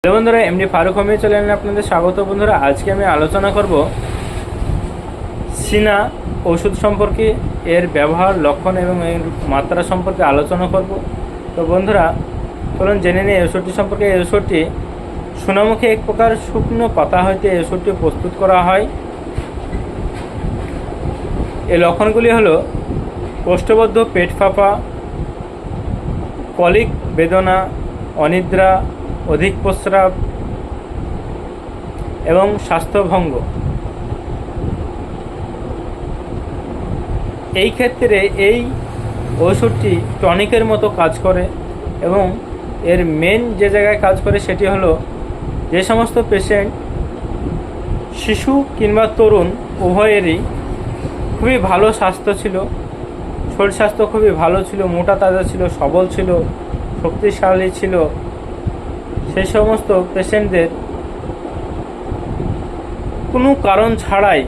Hello বন্ধুরা এমনি ফারুক হোমি চ্যানেলে আপনাদের স্বাগত। বন্ধুরা, আজকে আমি আলোচনা করব সিনা ওষুধ সম্পর্কে, এর ব্যবহার, লক্ষণ এবং এর মাত্রা সম্পর্কে আলোচনা করব। তো বন্ধুরা, চলুন জেনে নিই ওষুধটি সম্পর্কে। এই ওষুধটি সোনামুখী এক প্রকার শুকনো পাতা হইতে এই ওষুধটি প্রস্তুত করা হয়। এই লক্ষণগুলি হলো কোষ্ঠবদ্ধ পেট ফাঁপা, কলিক বেদনা, অনিদ্রা অধিক প্রস্রাব এবং স্বাস্থ্যভঙ্গ। এই ক্ষেত্রে এই ওষুধটি টনিকের মতো কাজ করে এবং এর মেন যে জায়গায় কাজ করে সেটি হলো যে সমস্ত পেশেন্ট শিশু কিংবা তরুণ উভয়েরই খুবই ভালো স্বাস্থ্য ছিল, শরীর স্বাস্থ্য খুবই ভালো ছিল, মোটা তাজা ছিল, সবল ছিল, শক্তিশালী ছিল সেই সমস্ত পেশেন্টদের কোনো কারণ ছাড়াই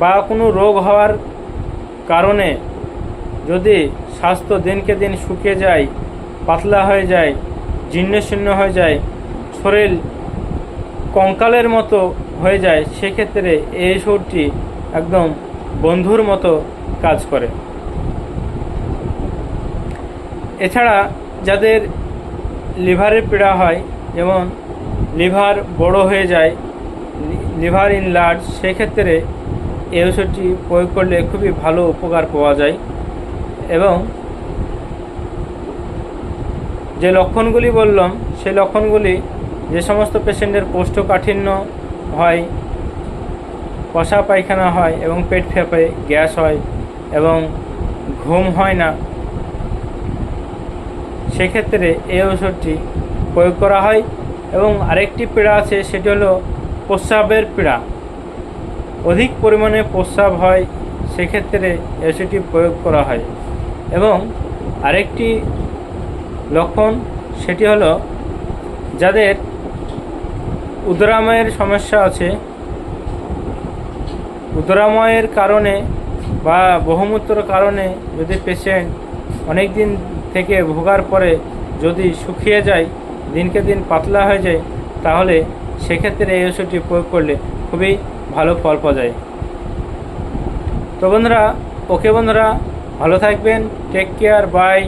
বা কোনো রোগ হওয়ার কারণে যদি স্বাস্থ্য দিনকে দিন শুকিয়ে যায়, পাতলা হয়ে যায়, জীর্ণশীর্ণ হয়ে যায়, শরীর কঙ্কালের মতো হয়ে যায়, সেক্ষেত্রে এই ওষুধটি একদম বন্ধুর মতো কাজ করে। এছাড়া যাদের লিভারের পীড়া হয় যেমন লিভার বড় হয়ে যায়, লিভার ইন লার্জ, সেক্ষেত্রে এই ওষুধটি প্রয়োগ করলে খুবই ভালো উপকার পাওয়া যায় এবং যে লক্ষণগুলি বললাম সেই লক্ষণগুলি যে সমস্ত পেশেন্টের কোষ্ঠকাঠিন্য হয়, কষা পায়খানা হয় এবং পেট ফেঁপে, গ্যাস হয় এবং ঘুম হয় না সেক্ষেত্রে এই ওষুধটি প্রয়োগ করা হয় এবং আরেকটি পীড়া আছে, সেটি হলো প্রস্রাবের পীড়া। অধিক পরিমাণে প্রস্রাব হয়, সেক্ষেত্রে ওষুধটি প্রয়োগ করা হয়। এবং আরেকটি লক্ষণ, সেটি হলো যাদের উদরাময়ের সমস্যা আছে, উদরাময়ের কারণে বা বহুমূত্রর কারণে যদি পেশেন্ট অনেক দিন থেকে ভোগার পরে যদি শুকিয়ে যায়, দিনকে দিন পাতলা হয়ে যায়, তাহলে সেক্ষেত্রে এই ওষুধটি প্রয়োগ করলে খুবই ভালো ফল পাওয়া যায়। তো বন্ধুরা, ওকে বন্ধুরা, ভালো থাকবেন টেক কেয়ার বাই